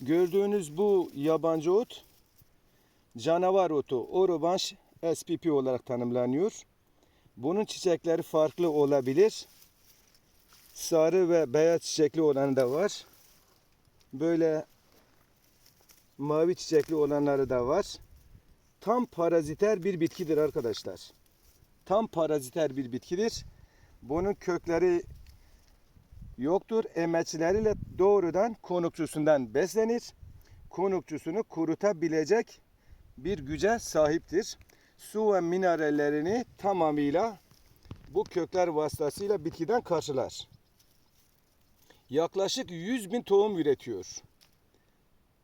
Gördüğünüz bu yabancı ot canavar otu Orobanş SPP olarak tanımlanıyor. Bunun çiçekleri farklı olabilir. Sarı ve beyaz çiçekli olanı da var. Böyle mavi çiçekli olanları da var. Tam paraziter bir bitkidir arkadaşlar. Tam paraziter bir bitkidir. Bunun kökleri yoktur. Emeçleriyle doğrudan konukçusundan beslenir. Konukçusunu kurutabilecek bir güce sahiptir. Su ve minerallerini tamamıyla bu kökler vasıtasıyla bitkiden karşılar. Yaklaşık 100 bin tohum üretiyor.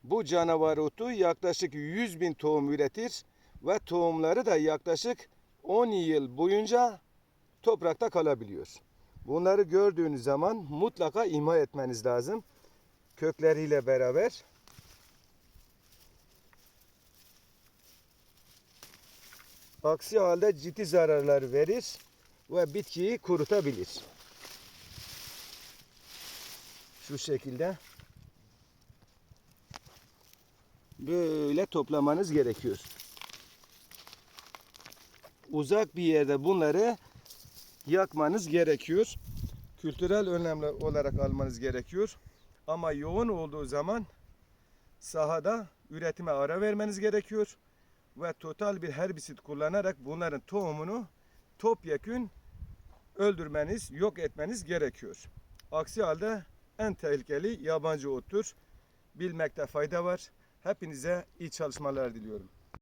Bu canavar otu yaklaşık 100 bin tohum üretir ve tohumları da yaklaşık 10 yıl boyunca toprakta kalabiliyor. Bunları gördüğünüz zaman mutlaka imha etmeniz lazım. Kökleriyle beraber. Aksi halde ciddi zararlar verir ve bitkiyi kurutabilir. Şu şekilde böyle toplamanız gerekiyor. Uzak bir yerde bunları yakmanız gerekiyor. Kültürel önlemler olarak almanız gerekiyor. Ama yoğun olduğu zaman sahada üretime ara vermeniz gerekiyor. Ve total bir herbisit kullanarak bunların tohumunu topyekün öldürmeniz, yok etmeniz gerekiyor. Aksi halde en tehlikeli yabancı ottur. Bilmekte fayda var. Hepinize iyi çalışmalar diliyorum.